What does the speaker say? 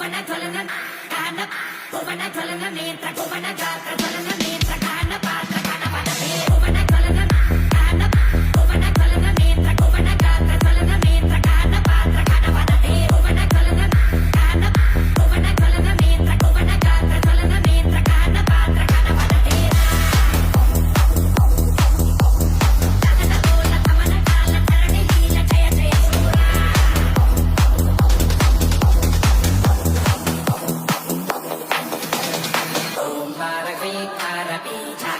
భువన జ్వలన కాన భువన జ్వలన నేత్ర భువన గాత్ర జ్వలన Anytime.